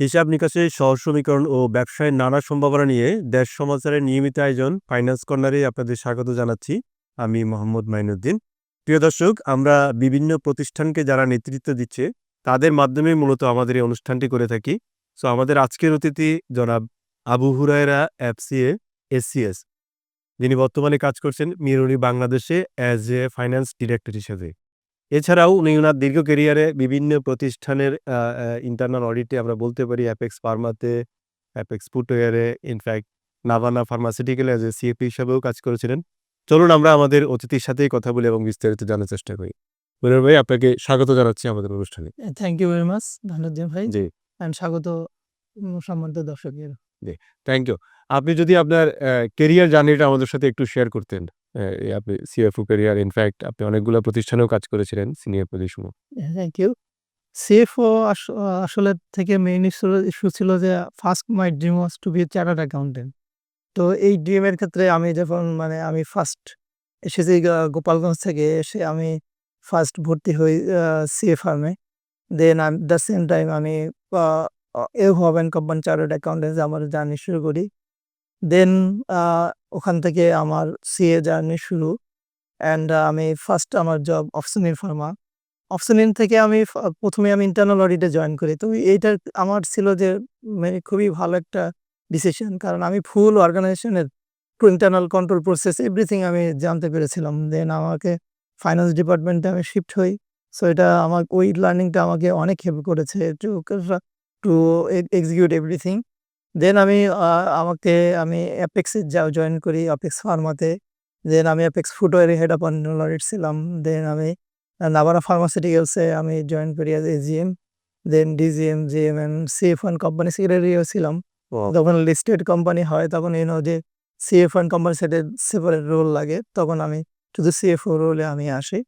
হিসাব নিকাশে সহজ সমীকরণ ও ব্যবসায়ের নানা সম্ভাবনা নিয়ে দেশ সমাচারের নিয়মিত আয়োজন ফাইন্যান্স কর্নারে আপনাদের স্বাগত জানাচ্ছি। আমি মোহাম্মদ মাইনুদ্দিন। প্রিয় দর্শক, আমরা বিভিন্ন প্রতিষ্ঠানকে যারা নেতৃত্ব দিচ্ছে, তাদের মাধ্যমে মূলত আমাদের এই অনুষ্ঠানটি করে থাকি। সো আমাদের আজকের অতিথি জনাব আবু হুরায়রা এফসিএ, এসসিএস। যিনি বর্তমানে কাজ করছেন মিরুরি বাংলাদেশে অ্যাজ এ ফাইন্যান্স ডিরেক্টর হিসেবে। এছাড়াও উনি ওনার দীর্ঘ কেরিয়ারে বিভিন্ন প্রতিষ্ঠানের ইন্টারনাল অডিটে আমরা বলতে পারি অ্যাপেক্স ফার্মাতে apex ফুটওয়ারে in fact Navana pharmaceutical as a CAP হিসাবেও কাজ করেছিলেন। চলুন আমরা আমাদের অতিথির সাথেই কথা বলি এবং বিস্তারিত জানার চেষ্টা করি। মনির ভাই আপনাকে স্বাগত জানাচ্ছি আমাদের অনুষ্ঠানে। থ্যাংক ইউ ভেরি মাচ ধন্যবাদ ভাই। জি। স্বাগত সম্মানিত দর্শকের। থ্যাংক ইউ আপনি যদি আপনার কেরিয়ার জার্নিটা আমাদের সাথে একটু শেয়ার করতেন। এই আপনি সিএফও কেরিয়ার ইনফ্যাক্ট আপনি অনেকগুলো প্রতিষ্ঠানেও কাজ করেছিলেন senior position thank you CFO আসলে থেকে মেইন ইস্যু ছিল যে first my dream was to be chartered accountant তো এই ড্রিমের ক্ষেত্রে আমি যখন মানে আমি ফার্স্ট এসেছি গোপালগঞ্জ থেকে এসে আমি ফার্স্ট ভর্তি হই সিএ ফার্মে দেন দ্য সেম টাইম আমি এ হবেন কোম্পানি চার্টার্ড অ্যাকাউন্টেন্ট আমার জার্নি শুরু করি। দেন ওখান থেকে আমার সিএ জার্নি শুরু অ্যান্ড আমি ফার্স্ট আমার জব অফসনিন ফার্মা। অফসনিন থেকে আমি প্রথমে আমি ইন্টারনাল অডিটে জয়েন করি। তো এইটা আমার ছিল যে মানে খুবই ভালো একটা ডিসিশন কারণ আমি ফুল অর্গানাইজেশনের ইন্টারনাল কন্ট্রোল প্রসেস এভরিথিং আমি জানতে পেরেছিলাম। দেন আমাকে ফাইন্যান্স ডিপার্টমেন্টে আমি শিফট হই। সো এটা আমার ওই লার্নিংটা আমাকে অনেক হেল্প করেছে to to execute everything then আমি আমাকে আমি অ্যাপেক্সে যাও জয়েন করি অ্যাপেক্স ফার্মাতে দেন আমি অ্যাপেক্স ফুটওয়ারে হেড অফ অডিট ছিলাম। দেন আমি নাভারা ফার্মাসিউটিক্যালসে আমি জয়েন করি as AGM then DGM GM M CF one company সেক্রেটারিও ছিলাম। যখন লিস্টেড কোম্পানি হয় তখন ইউনো যে সিএফ ওয়ান কোম্পানি সেটে সেপারেট রোল লাগে। তখন আমি শুধু সিএফও রোলে আমি আসি।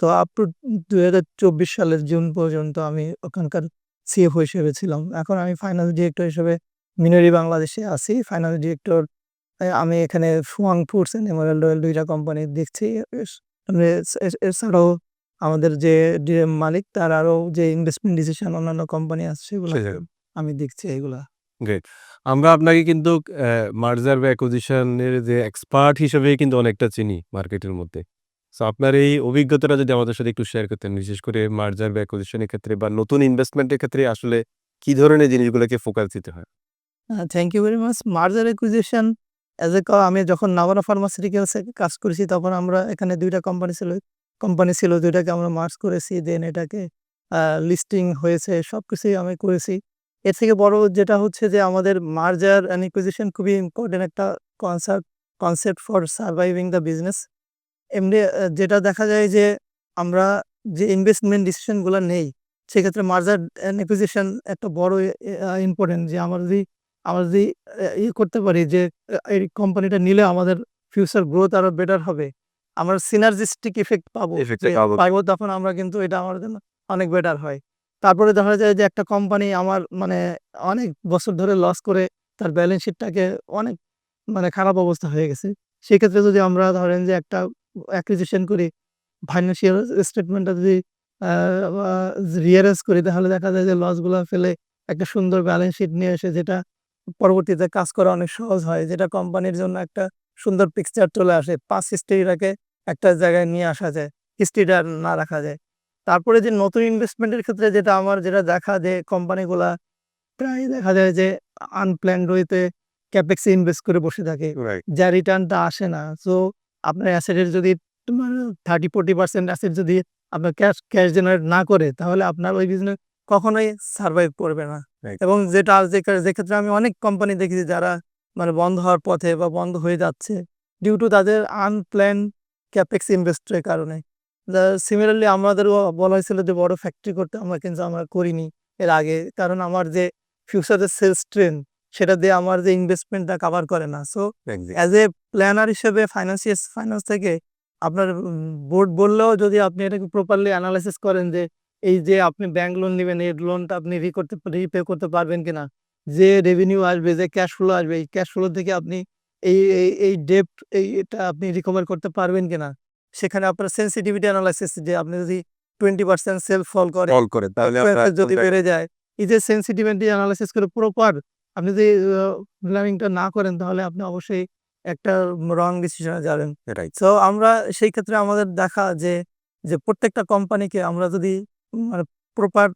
তো আপ টু দু হাজার চব্বিশ সালের জুন পর্যন্ত আমি ওখানকার সিএফও হিসেবে ছিলাম। এখন আমি ফাইন্যান্স ডিরেক্টর হিসেবে মিনারি বাংলাদেশে আছি ফাইন্যান্স ডিরেক্টর আমি এখানে Fuwang foods and emerald oil দুইটা কোম্পানি দেখছি। এস- মানে এছাড়াও আমাদের যে মালিক তার আরও যে ইনভেস্টমেন্ট ডিসিশন অন্যান্য কোম্পানি আছে সেগুলো আমি দেখছি এগুলা। আমরা আপনাকে কিন্তু মার্জার বা অ্যাকুজিশনের যে এক্সপার্ট হিসেবে কিন্তু অনেকটা চিনি মার্কেটের মধ্যে। সো আপনার এই অভিজ্ঞতাটা যদি আমাদের সাথে একটু শেয়ার করতেন বিশেষ করে মার্জার বা অ্যাকুজিশনের ক্ষেত্রে বা নতুন ইনভেস্টমেন্টের ক্ষেত্রে আসলে কি ধরনের জিনিসগুলোকে ফোকাস দিতে হয়? Thank you very much merger acquisition as a আমি যখন নাভারা ফার্মাসিউটিক্যালসে কাজ করেছি, তখন আমরা এখানে দুইটা কোম্পানি ছিল কোম্পানি ছিল দুইটাকে আমরা মার্চ করেছি দেন এটাকে লিস্টিং হয়েছে সব কিছুই আমি করেছি। এর থেকে বড় যেটা হচ্ছে যে, আমাদের মার্জার অ্যান্ড ইকুইজিশন খুবই ইম্পর্টেন্ট একটা concept concept for surviving the business এমনি যেটা দেখা যায় যে, আমরা যে ইনভেস্টমেন্ট ডিসিশনগুলো নেই, সেক্ষেত্রে মার্জার অ্যান্ড একটা বড় ইম্পর্টেন্ট যে, আমরা যদি আমরা যদি ইয়ে করতে পারি যে এই কোম্পানিটা নিলে আমাদের ফিউচার গ্রোথ আরও বেটার হবে আমরা সিনার্জিস্টিক ইফেক্ট পাবো পাবো। তখন আমরা কিন্তু এটা আমার জন্য অনেক বেটার হয় তারপরে দেখা যায় যে একটা কোম্পানি আমার মানে অনেক বছর ধরে লস করে তার ব্যালেন্স শিটটাকে অনেক মানে খারাপ অবস্থা হয়ে গেছে সেক্ষেত্রে যদি আমরা ধরেন যে একটা অ্যাকুইজিশন করি ফাইন্যান্সিয়াল স্টেটমেন্টটা যদি রিয়ারেজ করি তাহলে দেখা যায় যে লসগুলো ফেলে একটা সুন্দর ব্যালেন্স শিট নিয়ে এসে যেটা পরবর্তীতে কাজ করা অনেক সহজ হয়। যেটা কোম্পানির জন্য একটা সুন্দর পিকচার চলে আসে। পাঁচ হিস্ট্রিটাকে একটা জায়গায় নিয়ে আসা যায়। হিস্ট্রিটা না রাখা যায়। তারপরে যে নতুন ইনভেস্টমেন্টের ক্ষেত্রে যেটা আমার যেটা দেখা যে কোম্পানিগুলা প্রায় দেখা যায় যে আনপ্ল্যান ওয়েতে ক্যাপেক্সে ইনভেস্ট করে বসে থাকে। যা রিটার্নটা আসে না। সো আপনার অ্যাসেটের যদি তোমার থার্টি ফোর্টি পার্সেন্ট অ্যাসেট যদি আপনার ক্যাশ ক্যাশ জেনারেট না করে তাহলে আপনার ওই বিজনেস কখনোই সার্ভাইভ করবে না। এবং যেটা যে যে ক্ষেত্রে আমি অনেক কোম্পানি দেখেছি যারা মানে বন্ধ হওয়ার পথে বা বন্ধ হয়ে যাচ্ছে ডিউ টু তাদের আনপ্ল্যান ক্যাপেক্স ইনভেস্টের কারণে। সিমিলারলি আমাদেরও বলা হয়েছিল যে বড় ফ্যাক্টরি করতে আমরা কিন্তু আমরা করিনি এর আগে। কারণ আমার যে ফিউচারের সেলস ট্রেন সেটা দিয়ে আমার যে ইনভেস্টমেন্টটা কাভার করে না। সো অ্যাজ এ প্ল্যানার হিসেবে ফাইন্যান্সিয়াল ফাইন্যান্স থেকে আপনার বোর্ড বললেও যদি আপনি এটাকে প্রপারলি অ্যানালাইসিস করেন যে এই যে আপনি ব্যাংক লোন নেবেন এই লোনটা আপনি রি করতে রিপে করতে পারবেন কিনা? যে রেভিনিউ আসবে যে ক্যাশ ফ্লো আসবে এই ক্যাশ ফ্লো থেকে আপনি এই এই এই ডেপ এই এটা আপনি রিকভার করতে পারবেন কিনা? সেখানে আপনার সেন্সিটিভিটি অ্যানালাইসিস যে আপনি যদি টোয়েন্টি পার্সেন্ট সেল ফল করে কল করে তাহলে যদি বেড়ে যায় এই যে সেনসিটিভিটি অ্যানালাইসিস করে প্রপার আপনি যদি প্ল্যানিংটা না করেন তাহলে আপনি অবশ্যই একটা রং ডিসিশনে যাবেন। সো আমরা সেই ক্ষেত্রে আমাদের দেখা যে যে প্রত্যেকটা কোম্পানিকে আমরা যদি মানে প্রপার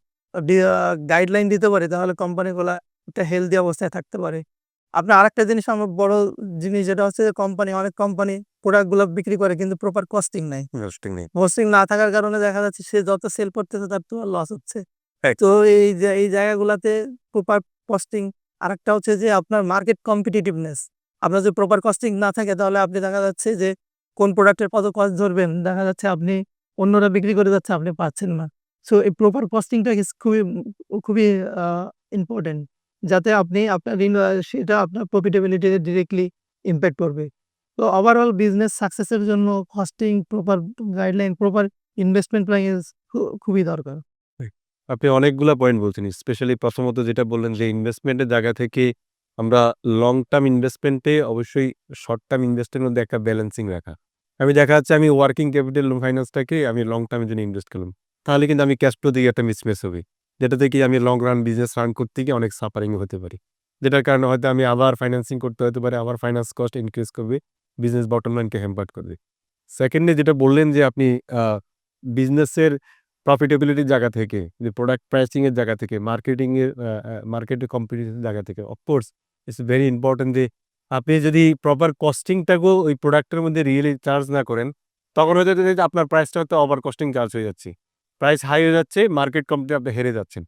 গাইডলাইন দিতে পারি। তাহলে কোম্পানিগুলা একটা হেলদি অবস্থায় থাকতে পারে। আপনার আরেকটা জিনিস আমার বড় জিনিস যেটা হচ্ছে যে কোম্পানি অনেক কোম্পানি প্রোডাক্টগুলো বিক্রি করে কিন্তু প্রপার কস্টিং নাই ইন্টারেস্টিং নেই হোস্টিং না থাকার কারণে দেখা যাচ্ছে সে যত সেল করতেছে তার তো লস হচ্ছে। তো এই যে এই জায়গাগুলোতে প্রপার কস্টিং আরেকটা হচ্ছে যে আপনার মার্কেট কম্পিটিটিভনেস আপনার যদি প্রপার কস্টিং না থাকে তাহলে আপনি দেখা যাচ্ছে যে কোন প্রোডাক্টের কত কস্ট ধরবেন। দেখা যাচ্ছে আপনি অন্যরা বিক্রি করে যাচ্ছে আপনি পাচ্ছেন না। সো এই প্রপার কস্টিংটা খুবই খুবই ইম্পর্টেন্ট যাতে আপনি আপনার ঋণ- সেটা আপনার প্রফিটেবিলিটি ডিরেক্টলি ইম্প্যাক্ট করবে। তো ওভারঅল বিজনেস সাকসেসের জন্য costing proper guideline proper investment plan খুবই দরকার। আপনি অনেকগুলা পয়েন্ট বলছেন স্পেশালি প্রথমত যেটা বললেন যে ইনভেস্টমেন্টের জায়গা থেকে আমরা লং টার্ম ইনভেস্টমেন্টে অবশ্যই শর্ট টার্ম ইনভেস্টের মধ্যে একটা ব্যালেন্সিং রাখা। আমি দেখা যাচ্ছে আমি ওয়ার্কিং ক্যাপিটাল ফাইন্যান্সটাকে আমি লং টার্মের জন্য ইনভেস্ট করলাম। তাহলে কিন্তু আমি ক্যাশ ফ্লো দিকে একটা মিসমেস হবে। যেটা থেকে আমি লং রান বিজনেস রান করতে গিয়ে অনেক সাফারিং হতে পারি। যেটার কারণে হয়তো আমি আবার ফাইন্যান্সিং করতে হতে পারে, আবার ফাইন্যান্স কস্ট ইনক্রিজ করবে বিজনেস বটম লাইনকে হ্যাম্পার্ট করবে। সেকেন্ডে যেটা বললেন যে আপনি বিজনেসের প্রফিটেবিলিটির জায়গা থেকে, যে প্রোডাক্ট প্রাইসিংয়ের জায়গা থেকে মার্কেটিং এর মার্কেটে কম্পিটিশন জায়গা থেকে অফকোর্স ইটস ভেরি ইম্পর্টেন্ট যে আপনি যদি প্রপার কস্টিংটাকেও ওই প্রোডাক্টের মধ্যে রিয়েলি চার্জ না করেন, তখন হয়তো আপনার প্রাইসটা হয়তো ওভার কস্টিং চার্জ হয়ে যাচ্ছে। প্রাইস হাই হয়ে যাচ্ছে মার্কেট কোম্পানি আপনি হেরে যাচ্ছেন।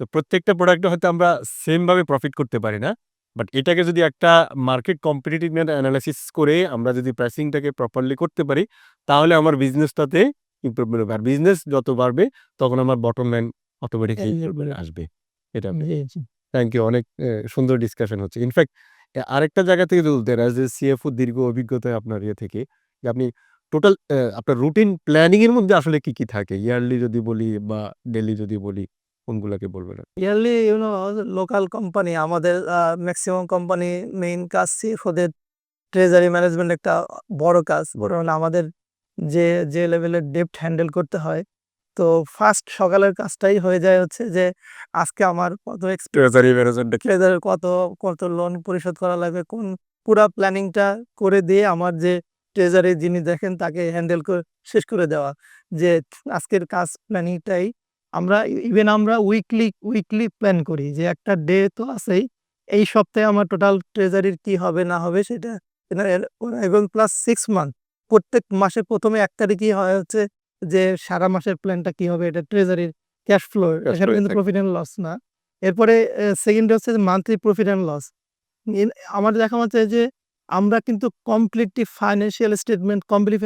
তো প্রত্যেকটা প্রোডাক্টে হয়তো আমরা সেমভাবে প্রফিট করতে পারি না বাট এটাকে যদি একটা মার্কেট কম্পিটিটিভনেস অ্যানালাইসিস করে আমরা যদি প্রাইসিংটাকে প্রপারলি করতে পারি তাহলে আমার বিজনেসটাতে ইমপ্রুভমেন্ট হবে। আর বিজনেস যত বাড়বে তখন আমার বটম লাইন অটোমেটিকলি আসবে। এটা। থ্যাংক ইউ অনেক সুন্দর ডিসকাশন হচ্ছে। ইনফ্যাক্ট আরেকটা জায়গা থেকে বলতে অ্যাজ এ সিএফও দীর্ঘ অভিজ্ঞতা আপনার ইয়ে থেকে আপনি টোটাল আপনার রুটিন প্ল্যানিং এর মধ্যে আসলে কি কি থাকে? ইয়ারলি যদি বলি বা ডেলি যদি বলি কোনগুলোকে বলবেন? Yearly you know local company আমাদের ম্যাক্সিমাম কোম্পানি মেইন কাজ ওদের ট্রেজারি ম্যানেজমেন্ট একটা বড় কাজ। হলে আমাদের যে যে লেভেলের ডেপ্ট হ্যান্ডেল করতে হয় তো ফার্স্ট সকালের কাজটাই হয়ে যায় হচ্ছে যে আজকে আমার কত ট্রেজারি ম্যানেজমেন্ট ট্রেজারের কত কত লোন পরিশোধ করা লাগবে কোন পুরা প্ল্যানিংটা করে দিয়ে আমার যে ট্রেজারি যিনি দেখেন তাকে হ্যান্ডেল করে শেষ করে দেওয়া। যে আজকের কাজ প্ল্যানিংটাই আমরা ইভেন আমরা উইকলি উইকলি প্ল্যান করি যে একটা ডে তো আছেই এই সপ্তাহে আমার টোটাল ট্রেজারির কি হবে না হবে সেটা এবং প্লাস সিক্স মান্থ প্রত্যেক মাসে প্রথমে এক তারিখই হয় হচ্ছে যে সারা মাসের প্ল্যানটা কি হবে এটা ট্রেজারির ক্যাশ ফ্লো এখানে কিন্তু প্রফিট অ্যান্ড লস না। এরপরে সেকেন্ড হচ্ছে মান্থলি প্রফিট অ্যান্ড লস আমার দেখা যাচ্ছে যে আমরা কিন্তু কমপ্লিটলি ফাইন্যান্সিয়াল স্টেটমেন্ট কমপ্লিট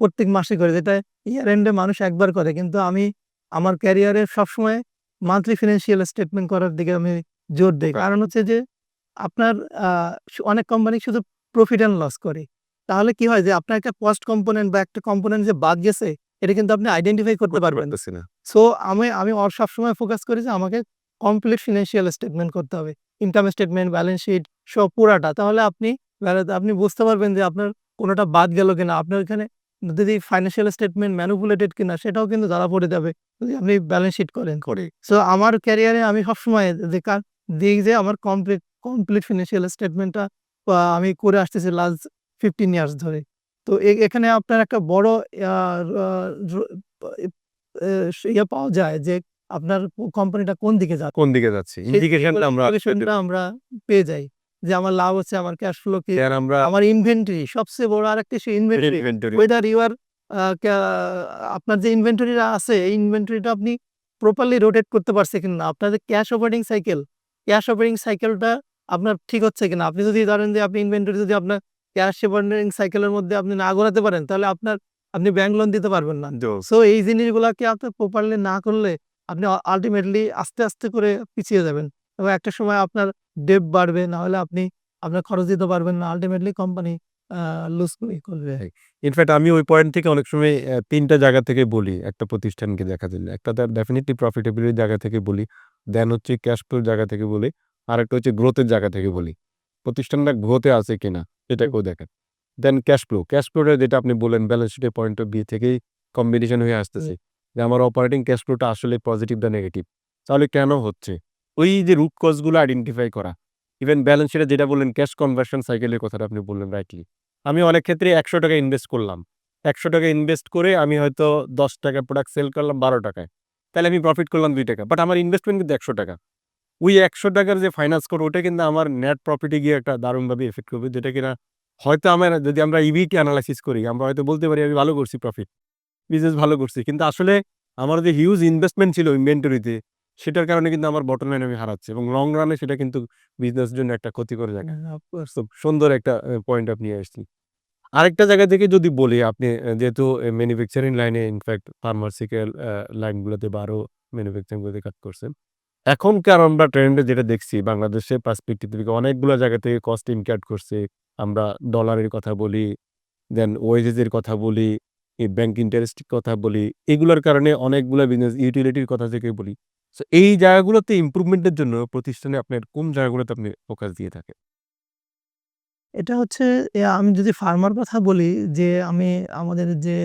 প্রত্যেক মাসে করে। যেটা ইয়ার এন্ডে মানুষ একবার করে। কিন্তু আমি আমার ক্যারিয়ারে সবসময় মান্থলি ফিনান্সিয়াল স্টেটমেন্ট করার দিকে আমি জোর দিই। কারণ হচ্ছে যে আপনার অনেক কোম্পানি শুধু প্রফিট অ্যান্ড লস করে। তাহলে কি হয় যে আপনার একটা কস্ট কম্পোনেন্ট বা একটা কম্পোনেন্ট যে বাদ গেছে এটা কিন্তু আপনি আইডেন্টিফাই করতে পারবেন। না। সো আমি আমি ওর সবসময় ফোকাস করি যে আমাকে কমপ্লিট ফিনান্সিয়াল স্টেটমেন্ট করতে হবে। ইনকাম স্টেটমেন্ট ব্যালেন্স শিট সব পুরাটা। তাহলে আপনি বেলা- আপনি বুঝতে পারবেন যে আপনার কোনোটা বাদ গেল কিনা। আপনার এখানে যদি ফাইন্যান্সিয়াল স্টেটমেন্ট ম্যানুপুলেটেড কিনা সেটাও কিন্তু ধরা পড়ে যাবে যদি আপনি ব্যালেন্স শিট করেন। করে সো আমার ক্যারিয়ারে আমি সবসময় যে কার দিক যে আমার কমপ্লিট কমপ্লিট ফিনান্সিয়াল স্টেটমেন্টটা আমি করে আসতেছি লাস্ট ফিফটিন ইয়ার্স ধরে। তো এখানে আপনার একটা বড় ইয়ে পাওয়া যায় যে আপনার কোম্পানিটা কোন দিকে যাচ্ছে। কোন দিকে যাচ্ছে? ইন্ডিকেশনটা আমরা আমরা পেয়ে যাই। যে আমার লাভ হচ্ছে আমার ক্যাশ ফ্লো কি আমরা আমার ইনভেন্টরি সবচেয়ে বড় আরেকটা সে ইনভেন্টরি ওয়েদার ইউ আর আপনার যে ইনভেন্টরিটা আছে এই ইনভেন্টরিটা আপনি প্রপারলি রোটেট করতে পারছে কিনা আপনার যে cash operating cycle cash operating সাইকেলটা আপনার ঠিক হচ্ছে কিনা। আপনি যদি ধরেন যে আপনি ইনভেন্টরি যদি আপনার ক্যাশ অপারেটিং সাইকেলের মধ্যে আপনি না গড়াতে পারেন তাহলে আপনার আপনি ব্যাংক লোন দিতে পারবেন না। সো এই জিনিসগুলোকে আপনি প্রপারলি না করলে আপনি আলটিমেটলি আস্তে আস্তে করে পিছিয়ে যাবেন। এবং একটা সময় আপনার ডেপ বাড়বে না হলে আপনি আপনার খরচ দিতে পারবেন না। আলটিমেটলি কোম্পানি লুজ করবে। ইনফ্যাক্ট আমি ওই পয়েন্ট থেকে অনেক সময় তিনটা জায়গা থেকে বলি। একটা প্রতিষ্ঠানকে দেখা দিলে একটা তার ডেফিনেটলি প্রফিটেবিলিটির জায়গা থেকে বলি। দেন হচ্ছে ক্যাশ ফ্লোর জায়গা থেকে বলি। আর একটা হচ্ছে গ্রোথের জায়গা থেকে বলি। প্রতিষ্ঠানটা গ্রোথে আছে কিনা এটাকেও দেখেন। দেন ক্যাশ ফ্লো ক্যাশ ফ্লোটা যেটা আপনি বলেন ব্যালেন্স শিটের পয়েন্ট অফ ভিউ থেকেই কম্বিনেশন হয়ে আসতেছে। যে আমার অপারেটিং ক্যাশ ফ্লোটা আসলে পজিটিভ না নেগেটিভ তাহলে কেন হচ্ছে? ওই যে রুট কজগুলো আইডেন্টিফাই করা। ইভেন ব্যালেন্স শিটে যেটা বললেন ক্যাশ কনভার্সন সাইকেলের কথাটা আপনি বললেন রাইটলি। আমি অনেক ক্ষেত্রে ৳১০০ ইনভেস্ট করলাম। ৳১০০ ইনভেস্ট করে আমি হয়তো ৳১০ প্রোডাক্ট সেল করলাম ৳১২ তাহলে আমি প্রফিট করলাম দুই টাকা বাট আমার ইনভেস্টমেন্ট কিন্তু ৳১০০ ওই ৳১০০ যে ফাইন্যান্স করব, ওটা কিন্তু আমার নেট প্রফিটে গিয়ে একটা দারুণভাবে এফেক্ট করবে, যেটা কিনা হয়তো আমার, যদি আমরা ইবিটি অ্যানালাইসিস করি, আমরা হয়তো বলতে পারি আমি ভালো করছি প্রফিট। বিজনেস ভালো করছি। কিন্তু আসলে আমার যে হিউজ ইনভেস্টমেন্ট ছিল ইনভেন্টরিতে সেটার কারণে কিন্তু আমার বটম লাইন আমি হারাচ্ছি এবং লং রানে সেটা কিন্তু বিজনেসের জন্য একটা ক্ষতিকর জায়গা। কোর্স। সুন্দর একটা পয়েন্ট আপনি আসছেন। আরেকটা জায়গা থেকে যদি বলি আপনি যেহেতু ম্যানুফ্যাকচারিং লাইনে ইনফেক্ট ফার্মাসিউটিক্যাল আ লাইনগুলোতে বা আরও ম্যানুফ্যাকচারিং কাজ করছেন। এখনকার আমরা ট্রেন্ডে যেটা দেখছি বাংলাদেশের পার্সপেক্টিভ থেকে অনেকগুলা জায়গা থেকে কস্ট ইনকাট করছে। আমরা ডলারের কথা বলি, দেন ওয়েজেস এর কথা বলি, ব্যাংক ইন্টারেস্ট কথা বলি। এগুলার কারণে অনেকগুলা বিজনেস ইউটিলিটির কথা থেকে বলি। সো এই জায়গাগুলোতে ইমপ্রুভমেন্ট এর জন্য প্রতিষ্ঠানে আপনার কোন জায়গাগুলোতে আপনি ফোকাস দিয়ে থাকেন? এটা হচ্ছে আমি যদি ফার্মার কথা বলি যে আমি আমাদের যে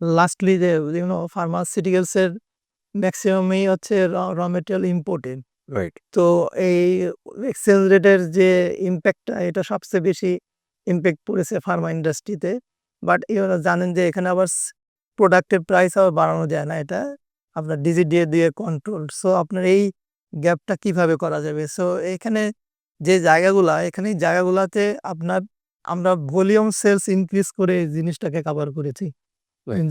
লাস্টলি যে নো ম্যাক্সিমামই হচ্ছে র মেটেরিয়াল ইম্পোর্টেড। রাইট। তো এই এক্সচেঞ্জ রেটের যে ইম্প্যাক্টটা এটা সবচেয়ে বেশি ইম্প্যাক্ট পড়েছে ফার্মা ইন্ডাস্ট্রিতে। বাট এরা জানেন যে এখানে আবার প্রোডাক্টের প্রাইস আবার বাড়ানো যায় না। এটা আপনার ডিজিডিএ দিয়ে কন্ট্রোল সো আপনার এই গ্যাপটা কীভাবে করা যাবে? সো এখানে যে জায়গাগুলা এখানে জায়গাগুলাতে আপনার আমরা ভলিউম সেলস ইনক্রিজ করে এই জিনিসটাকে কভার করেছি।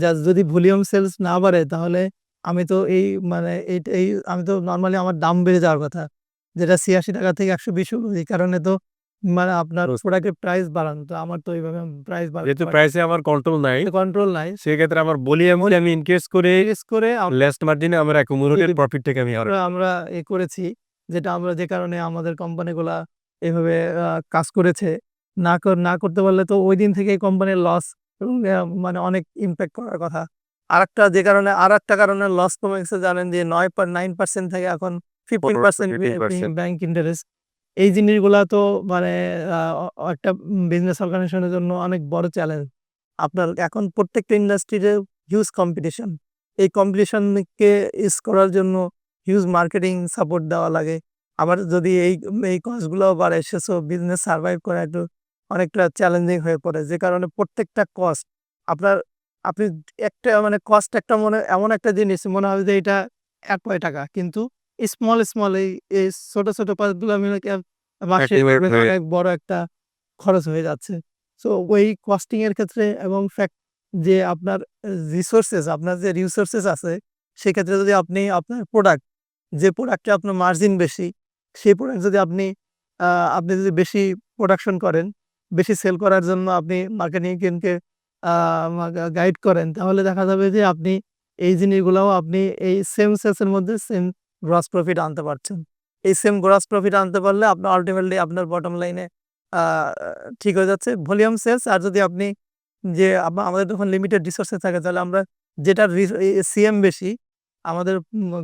জাস্ট যদি ভলিউম সেলস না বাড়ে তাহলে আমি তো এই মানে এই আমি তো নর্মালি আমার দাম বেড়ে যাওয়ার কথা। যেটা ৳৮৬ থেকে ৳১২০ হলো এই কারণে তো মানে আপনার প্রোডাক্টের প্রাইস বাড়ান। তো আমার তো এইভাবে প্রাইস যেহেতু প্রাইসে আমার কন্ট্রোল নাই, কন্ট্রোল নাই। সেক্ষেত্রে আমার ভলিউম হলে আমি ইনক্রিজ করে ইনক্রিজ করে লেস্ট মার্জিনে আমার অ্যাকুমুলেটেড প্রফিট থেকে আমি আমরা এ করেছি যেটা আমরা যে কারণে আমাদের কোম্পানিগুলা এভাবে কাজ করেছে। না না করতে পারলে তো ঐদিন থেকেই কোম্পানির লস মানে অনেক ইম্প্যাক্ট করার কথা। আর একটা যে কারণে আর একটা কারণে লস কমে গেছে জানেন যে নয় নাইন পার্সেন্ট থেকে এখন 15% বি 15% ব্যাংক ইন্টারেস্ট। এই জিনিসগুলা তো মানে একটা বিজনেস অর্গানাইজেশনের জন্য অনেক বড় চ্যালেঞ্জ। আপনার এখন প্রত্যেকটা ইন্ডাস্ট্রিতে হিউজ কম্পিটিশন। এই কম্পিটিশনকে ইস করার জন্য হিউজ মার্কেটিং সাপোর্ট দেওয়া লাগে। আবার যদি এই এই কস্ট গুলাও বাড়ে, সো বিজনেস সারভাইভ করা একটু অনেকটা চ্যালেঞ্জিং হয়ে পড়ে। যে কারণে প্রত্যেকটা কস্ট আপনার, আপনি একটা মানে কস্ট একটা মনে, এমন একটা জিনিস, মনে হবে যে এটা ৳১ কিন্তু স্মল, স্মল এই এই ছোট, ছোট কস্টগুলো মিলে মাসে অনেক বড় একটা খরচ হয়ে যাচ্ছে। সো ওই কস্টিং এর ক্ষেত্রে এবং ফ্যাক্ট যে আপনার রিসোর্সেস আপনার যে রিসোর্সেস আছে সেক্ষেত্রে যদি আপনি আপনার প্রোডাক্ট যে প্রোডাক্টে আপনার মার্জিন বেশি সেই প্রোডাক্ট যদি আপনি আপনি যদি বেশি প্রোডাকশন করেন, বেশি সেল করার জন্য আপনি মার্কেটিং টিমকে গাইড করেন তাহলে দেখা যাবে যে আপনি এই জিনিসগুলাও আপনি এই সেম সেলস এর মধ্যে সেম গ্রস প্রফিট আনতে পারছেন। এই সেম গ্রস প্রফিট আনতে পারলে আপনার আল্টিমেটলি আপনার বটম লাইনে ঠিক হয়ে যাচ্ছে। ভলিউম সেলস আর যদি আপনি যে আমাদের যখন লিমিটেড রিসোর্সেস থাকে তাহলে আমরা এ সিএম বেশি আমাদের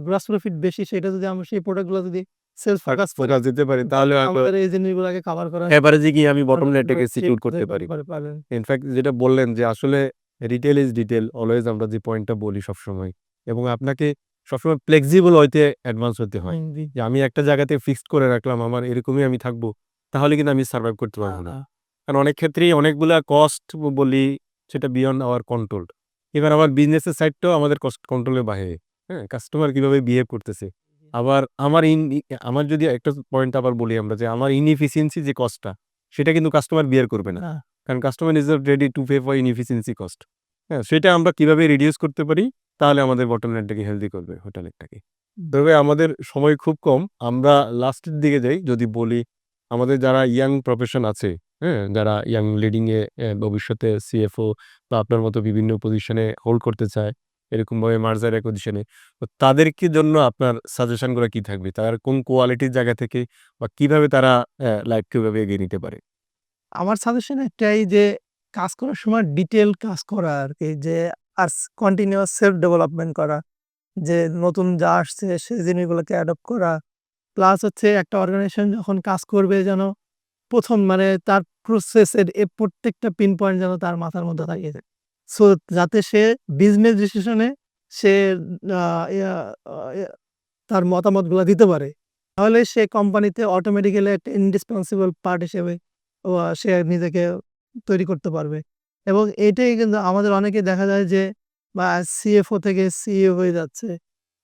গ্রস প্রফিট বেশি সেটা যদি আমরা সেই প্রোডাক্টগুলো যদি সেলস ফোকাস ফোকাস দিতে পারি তাহলে আমাদের এই জিনিসগুলাকে কভার করা এভারেজে গিয়ে আমি বটম লাইনটাকে সিকিউর করতে পারি। পারেন। ইনফেক্ট যেটা বললেন যে আসলে রিটেল ইজ ডিটেইল অলওয়েজ আমরা যে পয়েন্টটা বলি সবসময় এবং আপনাকে সবসময় ফ্লেক্সিবল হইতে অ্যাডভান্স হতে হয়। যে আমি একটা জায়গাতে ফিক্সড করে রাখলাম আমার এরকমই আমি থাকব। তাহলে কিন্তু আমি সারভাইভ করতে পারব না। কারণ অনেক ক্ষেত্রেই অনেকগুলা কস্ট বলি সেটা বিয়ন্ড আওয়ার কন্ট্রোল। এবার আমার বিজনেসের সাইডটাও আমাদের কস্ট কন্ট্রোলের বাহিরে। হ্যাঁ? কাস্টমার কীভাবে বিহেভ করতেছে। আবার আমার ইন আমার যদি একটা পয়েন্ট আবার বলি আমরা যে আমার ইনএফিসিয়েন্সি যে কস্টটা সেটা কিন্তু কাস্টমার বিয়ার করবে না। কারণ customer is ready to pay for inefficiency cost. হ্যাঁ? সেটা আমরা কীভাবে রিডিউস করতে পারি তাহলে আমাদের বটম লাইনটাকে হেলথি করবে হোটেলেরটাকে। তবে আমাদের সময় খুব কম। আমরা লাস্টের দিকে যাই যদি বলি আমাদের যারা ইয়াং প্রফেশন আছে, হ্যাঁ? যারা ইয়াং লিডিং এ এ ভবিষ্যতে সিএফও বা আপনার মতো বিভিন্ন পজিশনে হোল্ড করতে চায়, এরকমভাবে মার্জার অ্যাকুইজিশনে তো তাদেরকে জন্য আপনার সাজেশনগুলা কি থাকবে? তার কোন কোয়ালিটির জায়গা থেকে বা কীভাবে তারা লাইফ কীভাবে এগিয়ে নিতে পারে? আমার সাজেশন একটাই যে কাজ করার সময় ডিটেল কাজ করা আর কি যে আর কন্টিনিউয়াস সেলফ ডেভেলপমেন্ট করা। যে নতুন যা আসছে, সেই জিনিসগুলোকে অ্যাডপ্ট করা। প্লাস হচ্ছে একটা অর্গানাইজেশন যখন কাজ করবে যেন ১ম মানে তার প্রসেস এর এ প্রত্যেকটা পিন পয়েন্ট যেন তার মাথার মধ্যে থাকে। সো যাতে সে বিজনেস ডিসিশনে সে তার মতামতগুলো দিতে পারে তাহলে সে কোম্পানিতে অটোমেটিক্যালি একটা ইন্ডিসপেন্সিবল পার্ট হিসেবে সে নিজেকে তৈরি করতে পারবে এবং এটাই কিন্তু আমাদের অনেকে দেখা যায় যে বা সিএফও থেকে সিইও হয়ে যাচ্ছে।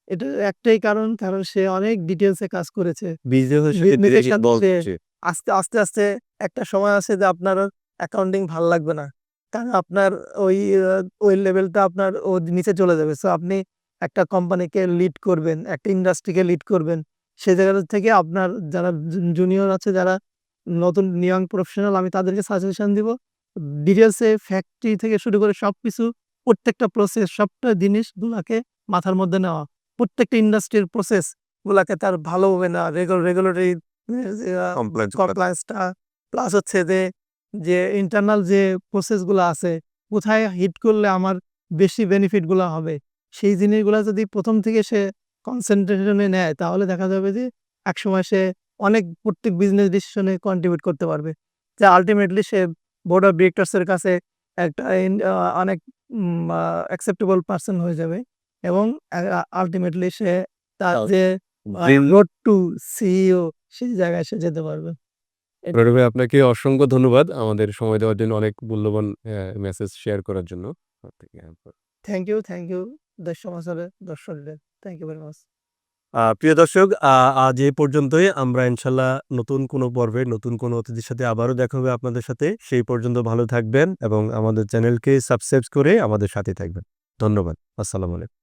এটা একটাই কারণ, কারণ সে অনেক ডিটেইলসে কাজ করেছে। আস্তে, আস্তে, আস্তে একটা সময় আছে যে আপনার অ্যাকাউন্টিং ভালো লাগবে না। কারণ আপনার ওই ওই লেভেলটা আপনার ও নিচে চলে যাবে। সো আপনি একটা কোম্পানিকে লিড করবেন, একটা ইন্ডাস্ট্রিকে লিড করবেন। সে জায়গাটা থেকে আপনার যারা জুনিয়র আছে যারা নতুন নিয়ং প্রফেশনাল আমি তাদেরকে সাজেশন দিব। ডিটেইলসে ফ্যাক্টরি থেকে শুরু করে সবকিছু প্রত্যেকটা প্রসেস সবটা জিনিসগুলাকে মাথার মধ্যে নেওয়া। প্রত্যেকটা ইন্ডাস্ট্রির প্রসেস গুলাকে তার ভালোভাবে নেওয়া রেগুল রেগুলেটরি আ কমপ্লায়েন্সগুলা কমপ্লায়েন্সটা প্লাস হচ্ছে যে, যে ইন্টারনাল যে প্রসেসগুলা আছে, কোথায় হিট করলে আমার বেশি বেনিফিটগুলা হবে। সেই জিনিসগুলা যদি প্রথম থেকে সে কনসেন্ট্রেশনে নেয় তাহলে দেখা যাবে যে একসময় সে অনেক প্রত্যেক বিজনেস ডিসিশনে কন্ট্রিবিউট করতে পারবে। যে আল্টিমেটলি সে বোর্ড অফ ডিরেক্টরস এর কাছে একটা অনেক অ্যাকসেপ্টেবল পারসন হয়ে যাবে এবং আল্টিমেটলি সে তার যে রোড টু সিইও সেই জায়গায় সে যেতে পারবে। এটাই। আপনাকে অসংখ্য ধন্যবাদ আমাদের সময় দেওয়ার জন্য অনেক মূল্যবান মেসেজ শেয়ার করার জন্য। থ্যাংক ইউ, থ্যাংক ইউ সমাচারের দর্শকদের। Thank you very much. প্রিয় দর্শক আজ এ পর্যন্তই। আমরা ইনশাল্লাহ নতুন কোনো পর্বে নতুন কোনো অতিথির সাথে আবারও দেখা হবে আপনাদের সাথে। সেই পর্যন্ত ভালো থাকবেন এবং আমাদের চ্যানেলকে সাবস্ক্রাইব করে আমাদের সাথে থাকবেন। ধন্যবাদ। আসসালামু আলাইকুম।